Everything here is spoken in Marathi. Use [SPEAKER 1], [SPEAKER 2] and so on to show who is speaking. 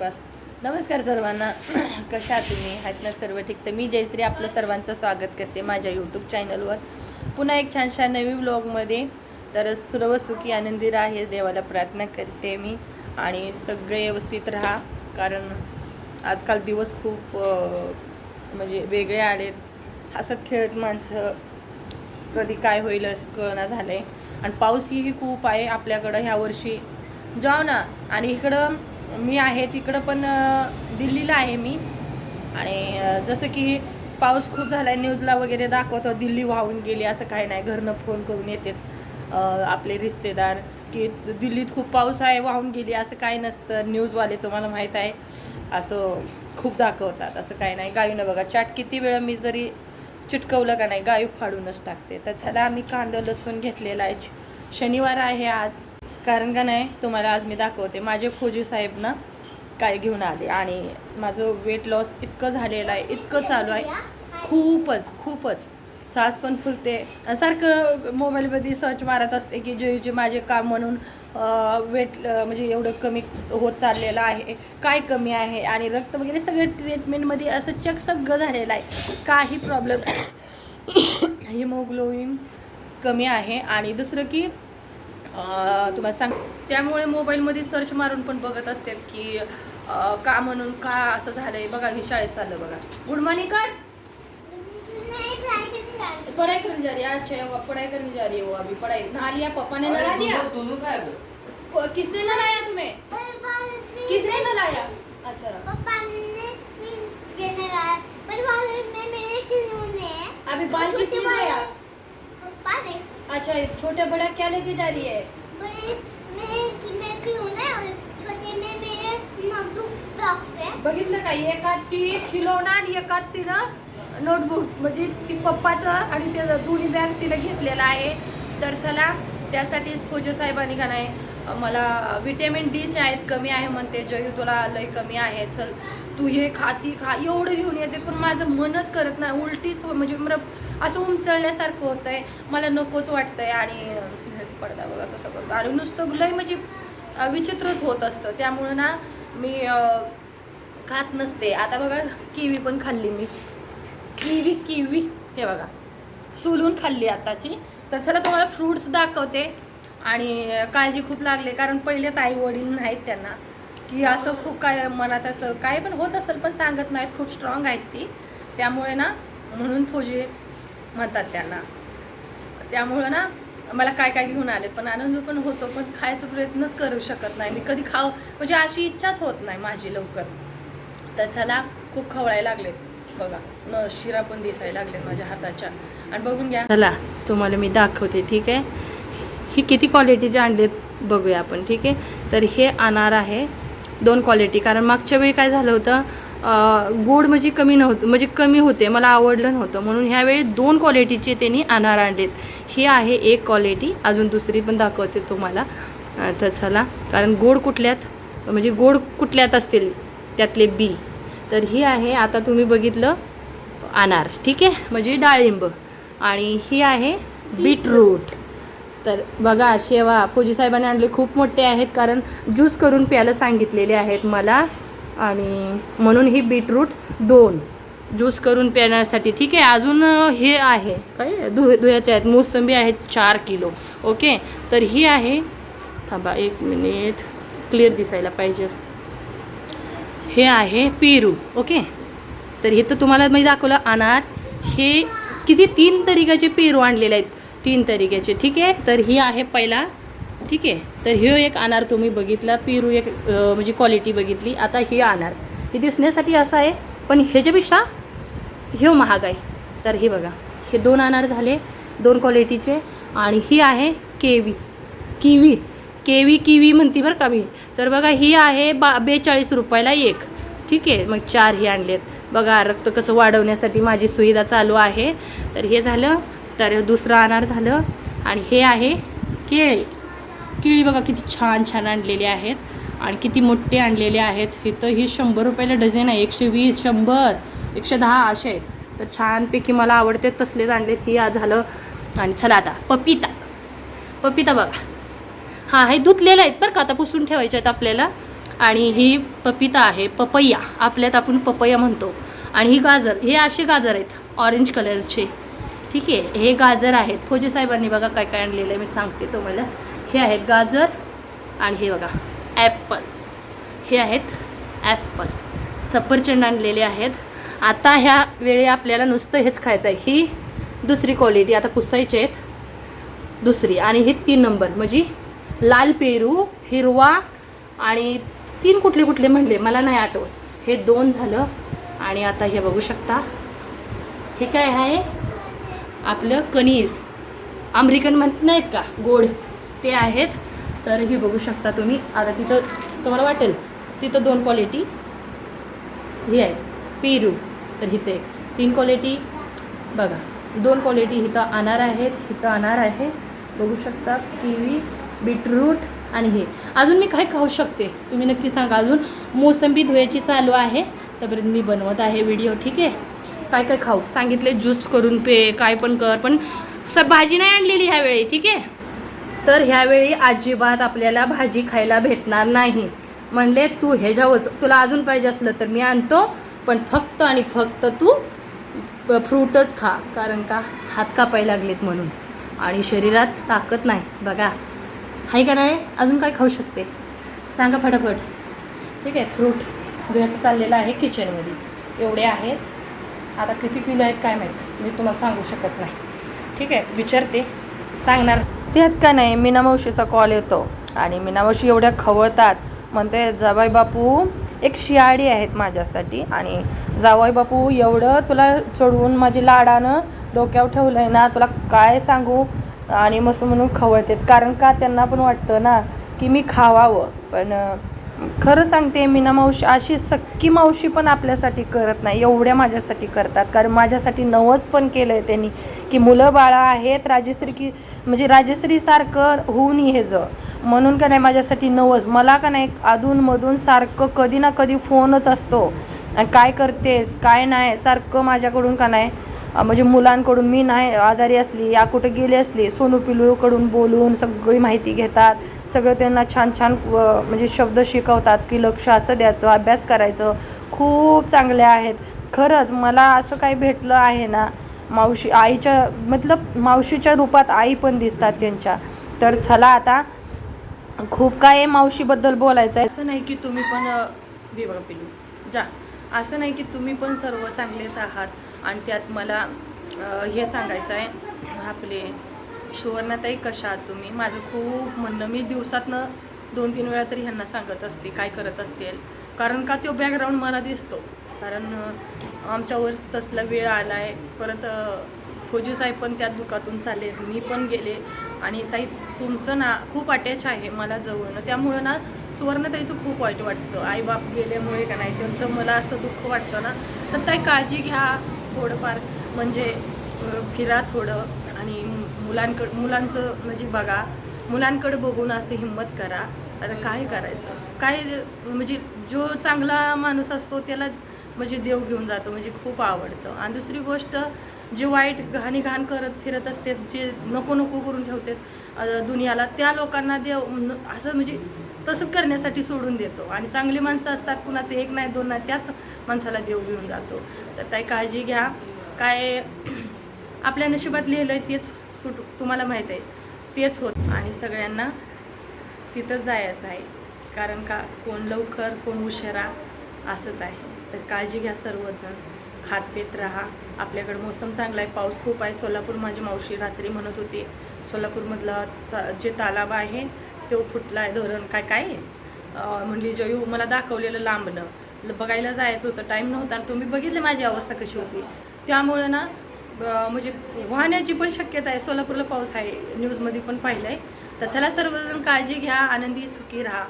[SPEAKER 1] बायपास नमस्कार सर्वांना. कशा तुम्ही? आहेत ना सर्व ठीक? तर मी जयश्री आपलं सर्वांचं स्वागत करते माझ्या यूट्यूब चॅनलवर पुन्हा एक छानशा नवी व्लॉगमध्ये तर सर्व सुखी आनंदी राहा हे देवाला प्रार्थना करते मी. आणि सगळे व्यवस्थित राहा. कारण आजकाल दिवस खूप म्हणजे वेगळे आले हसत खेळत माणसं कधी काय होईल असं कळना आहे आणि पाऊसही खूप आहे आपल्याकडं ह्या वर्षी. जाऊ ना. आणि इकडं मी आहे तिकडं पण दिल्लीला आहे मी. आणि जसं की पाऊस खूप झाला आहे न्यूजला वगैरे दाखवतो दिल्ली वाहून गेली असं काही नाही. घरनं फोन करून येतात आपले रिश्तेदार की दिल्लीत खूप पाऊस आहे वाहून गेली असं काय नसतं. न्यूजवाले तुम्हाला माहीत आहे असं खूप दाखवतात असं काही नाही. गायूनं बघा चाट किती वेळा मी जरी चिटकवलं का नाही गायू फाडूनच टाकते. तर चला आम्ही कांदा लसूण घेतलेला आहे. शनिवार आहे आज. कारण का नाही तुम्हाला आज मी दाखवते. माझे फौजी साहेब ना काय घेऊन आले आणि माझं वेट लॉस इतकं झालेलं आहे इतकं चालू आहे. खूपच खूपच. सास पण फुलते. सारखं मोबाईलमध्ये सर्च मारत असते की जे जे माझे काम म्हणून वेट म्हणजे एवढं कमी होत चाललेलं आहे काय कमी आहे आणि रक्त वगैरे सगळं ट्रीटमेंटमध्ये असं चक सगळं झालेलं आहे. काही प्रॉब्लेम हिमोग्लोबिन कमी आहे आणि दुसरं की तुम्हाला सांग त्यामुळे मोबाईलमध्ये सर्च मारून पण बघत असते की का म्हणून का असं झालंय? बघा ही शाळेत चाललं बघा. गुड मॉर्निंग कर. पढ़ाई करने जा रही है अच्छा वो पढ़ाई करने जा रही है वो अभी पढ़ाई. नहा लिया? पापा ने नहा दिया किसने नलाया तुम्हें? किसने नलाया अच्छा. अभी बाल किसने धोया अच्छा छोटा बड़ा क्या लेके जा रही है? बघितलं का? एका ती खिलौना आणि एका तिनं नोटबुक. म्हणजे ती पप्पाचं आणि ते दोन्ही बॅग तिनं घेतलेलं आहे. तर चला त्यासाठी फौजे साहेबांनी का नाही मला विटॅमिन डीचे आहेत कमी आहे म्हणते. जयू तुला लय कमी आहे. चल. तू हे खाती खा एवढं घेऊन येते. पण माझं मनच करत नाही. उलटीच म्हणजे मला असं उमचळण्यासारखं होतं आहे मला नकोच वाटतंय आणि पडदा बघा कसं करतो. आणि नुसतं लय म्हणजे विचित्रच होत असतं. त्यामुळं ना मी खात नसते. आता बघा किवी पण खाल्ली मी. Kiwi kiwi. हे बघा. सोलून खाल्ली आताशी. तर चला तुम्हाला फ्रूट्स दाखवते. आणि काळजी खूप लागली. कारण पहिलेच आई वडील नाहीत त्यांना. की असं खूप काय मनात असं काय पण होत असेल पण सांगत नाहीत खूप स्ट्रॉंग आहेत ती. त्यामुळे ना म्हणून फौजी म्हणतात त्यांना. त्यामुळं ना मला काय काय घेऊन आले पण आनंद पण होतो पण खायचा प्रयत्नच करू शकत नाही. मी कधी खाऊ म्हणजे अशी इच्छाच होत नाही माझी लवकर. तर चला खूप खवळायला लागले बघा न शिरा पण दिसायला लागले माझ्या हाताच्या. आणि बघून घ्या. चला तुम्हाला मी दाखवते ठीक आहे? ही किती क्वालिटीचे आणलेत बघूया आपण ठीक आहे? तर हे अनार आहे. दोन क्वालिटी कारण मागच्या वेळी काय झालं होतं गोड म्हणजे कमी नव्हतं म्हणजे कमी होते मला आवडलं नव्हतं. म्हणून ह्यावेळी दोन क्वालिटीचे त्यांनी अनार आणलेत. ही आहे एक क्वालिटी अजून दुसरी पण दाखवते तुम्हाला. तर चला कारण गोड कुठल्यात म्हणजे गोड कुठल्यात असतील त्यातले बी. तर ही आहे आता तुम्ही बघितलं अनार. ठीक आहे? म्हणजे डाळिंब. आणि ही आहे बीटरूट. तर बघा शेवा फौजीसाहेबांनी आणले. खूप मोठे आहेत कारण ज्यूस करून प्यायला सांगितलेले आहेत मला. आणि म्हणून ही बीटरूट दोन. ज्यूस करून पिण्यासाठी. ठीक आहे अजून हे आहे. काय? धु धुयाचे आहेत. मोसंबी आहेत चार किलो. ओके? तर ही आहे. थांबा एक मिनिट. क्लिअर दिसायला पाहिजे. हे आहे पेरू. ओके? तर हे तर तुम्हाला मी दाखवलं अनार. हे किती तीन तरीक्याचे पेरू आणलेले आहेत. तीन तरीक्याचे ठीक आहे? तर ही आहे पहिला ठीक आहे? तर ह्यो एक अनार तुम्ही बघितला पेरू एक म्हणजे क्वालिटी बघितली. आता ही अनार. हे दिसण्यासाठी असं आहे पण ह्याच्यापेक्षा ह्यो महाग आहे. तर हे बघा हे दोन अनार झाले दोन क्वालिटीचे आणि ही आहे केवी. किवी. केवी किवी म्हणते बरं का मी. तर बघा ही आहे बा बेचाळीस रुपयाला एक. ठीक आहे? मग चार ही आणलेत. बघा रक्त कसं वाढवण्यासाठी माझी सुविधा चालू आहे. तर हे झालं तर दुसरं अनार झालं. आणि हे आहे केळी. केळी बघा किती छान छान आणलेले आहेत. आणि किती मोठे आणलेले आहेत. इथं ही शंभर रुपयाला डझन आहे. एकशे वीस शंभर एकशे दहा असे आहेत. तर छानपैकी मला आवडते तसलेच आणलेत. ही आज झालं. आणि चला आता पपिता. पपिता बघा. हां हे धुतलेलं आहेत बरं का. आता पुसून ठेवायचे आहेत आपल्याला. आणि ही पपिता आहे पपैया आपल्यात आपण पपैया म्हणतो. आणि ही गाजर. हे असे गाजर आहेत ऑरेंज कलरचे. ठीक आहे हे गाजर आहेत. फौजी साहेबांनी बघा काय काय आणलेलं आहे मी सांगते तुम्हाला. हे आहेत गाजर आणि हे बघा ॲपल. हे आहेत ॲपल. सफरचंद आणलेले आहेत. आता ह्या वेळी आपल्याला नुसतं हेच खायचं आहे. ही दुसरी क्वालिटी आता पुसायची आहेत. दुसरी आणि हे तीन नंबर म्हणजे लाल पेरू हिरवा आणि तीन कुठले कुठले म्हणले मला नाही आठवत. हे दोन झालं आणि आता हे बघू शकता. हे काय आहे? आपलं कणीस. अमेरिकन म्हणत नाहीत का? गोड. ते आहेत. तर हे बघू शकता तुम्ही. आता तिथं तुम्हाला वाटेल तिथं दोन क्वालिटी हे आहेत. पेरू. तर इथे तीन क्वालिटी बघा. दोन क्वालिटी इथं अनार आहेत. इथं अनार आहे. बघू शकता किवी बीटरूट आणि हे. अजून मी काय खाऊ शकते? तुम्ही नक्की सांगा. अजून मोसंबी धुयाची चालू आहे. तोपर्यंत मी बनवत आहे व्हिडिओ. ठीक आहे? काय काय खाऊ? सांगितले ज्यूस करून पे काय पण कर पण सर भाजी नाही आणलेली ह्यावेळी ठीक आहे? तर ह्यावेळी अजिबात आपल्याला भाजी खायला भेटणार नाही. म्हणले तू ह्याच्यावरच तुला अजून पाहिजे असलं तर मी आणतो पण फक्त आणि फक्त तू फ्रूटच खा कारण का हात कापाय लागलेत म्हणून. आणि शरीरात ताकद नाही बघा. आहे का नाही? अजून काय खाऊ शकते? सांगा फटाफट. ठीक आहे फ्रूट धुयाचं चाललेलं आहे किचनमध्ये एवढे आहेत. आता किती किलो आहेत काय माहीत? मी तुम्हाला सांगू शकत नाही. ठीक आहे विचारते. सांगणार? त्यात का नाही मीना मावशीचा कॉल येतो. आणि मीना मावशी एवढ्या खवळतात. म्हणते जावाई बापू एक शियाळी आहेत माझ्यासाठी. आणि जावाई बापू एवढं तुला चढवून माझी लाडानं डोक्यावर ठेवलं आहे ना तुला काय सांगू? आणि मस्त म्हणून खवळतात. कारण का त्यांना पण वाटतं ना की मी खावावं. पण खरं सांगते मीना मावशी अशी सक्की मावशी पण आपल्यासाठी करत नाही एवढ्या माझ्यासाठी करतात. कारण माझ्यासाठी नवस पण केलं आहे त्यांनी की मुलं बाळं आहेत राजश्री की म्हणजे राजश्रीसारखं होऊन हेचं म्हणून का नाही माझ्यासाठी नवस? मला का नाही अधूनमधून सारखं कधी ना कधी फोनच असतो. आणि काय करतेस काय नाही सारखं माझ्याकडून का नाही म्हणजे मुलांकडून मी नाही आजारी असली या कुठे गेली असली सोनू पिलूकडून बोलून सगळी माहिती घेतात. सगळं त्यांना छान छान म्हणजे शब्द शिकवतात की लक्ष असं द्यायचं अभ्यास करायचं. खूप चांगले आहेत. खरंच मला असं काही भेटलं आहे ना मावशी आईच्या मतलब मावशीच्या रूपात आई पण दिसतात त्यांच्या. तर चला आता खूप काय मावशीबद्दल बोलायचं आहे असं नाही की तुम्ही पण बघा पिलू जा. असं नाही की तुम्ही पण सर्व चांगलेच आहात. आणि त्यात मला हे सांगायचं आहे आपले सुवर्णाताई कशा तुम्ही? माझं खूप म्हणणं मी दिवसातनं दोन तीन वेळा तरी ह्यांना सांगत असते काय करत असतील. कारण का तो बॅकग्राऊंड मला दिसतो. कारण आमच्यावर तसला वेळ आला आहे परत अ, फौजी साहेब पण त्या दुखातून चालले मी पण गेले. आणि ताई तुमचं ना खूप अटॅच आहे मला जवळनं. त्यामुळं ना सुवर्णताईचं खूप वाईट वाटतं. आईबाप गेल्यामुळे का नाही त्यांचं मला असं दुःख वाटतं ना. तर ताई काळजी घ्या. थोडंफार म्हणजे फिरा थोडं आणि मुलांकडं मुलांचं म्हणजे बघा मुलांकडं बघून असं हिंमत करा. आता काय करायचं? काय म्हणजे जो चांगला माणूस असतो त्याला म्हणजे देव घेऊन जातो म्हणजे खूप आवडतं. आणि दुसरी गोष्ट जे वाईट घाणी घाण करत फिरत असते जे नको नको करून ठेवतात दुनियाला त्या लोकांना देव असं म्हणजे तसंच करण्यासाठी सोडून देतो. आणि चांगली माणसं असतात कुणाचं एक नाही दोन नाही त्याच माणसाला देव घेऊन जातो. तर ताई काळजी घ्या. काय आपल्या नशिबात लिहिलं आहे तेच सुट तुम्हाला माहीत आहे. तेच होत. आणि सगळ्यांना तिथंच जायचं आहे. कारण का कोण लवकर कोण उशिरा असंच आहे. तर काळजी घ्या सर्वजण. खात पित राहा. आपल्याकडे मोसम चांगला आहे पाऊस खूप आहे. सोलापूर माझी मावशी रात्री म्हणत होती सोलापूरमधला त जे तालाब आहे तो फुटला आहे धरण काय काय? आहे म्हणली जयू मला दाखवलेलं लांबनं बघायला जायचं होतं टाईम नव्हता आणि तुम्ही बघितले माझी अवस्था कशी होती. त्यामुळं ना म्हणजे वाहण्याची पण शक्यता आहे. सोलापूरला पाऊस आहे न्यूजमध्ये पण पाहिलं आहे तर चला सर्वजण काळजी घ्या आनंदी सुखी राहा.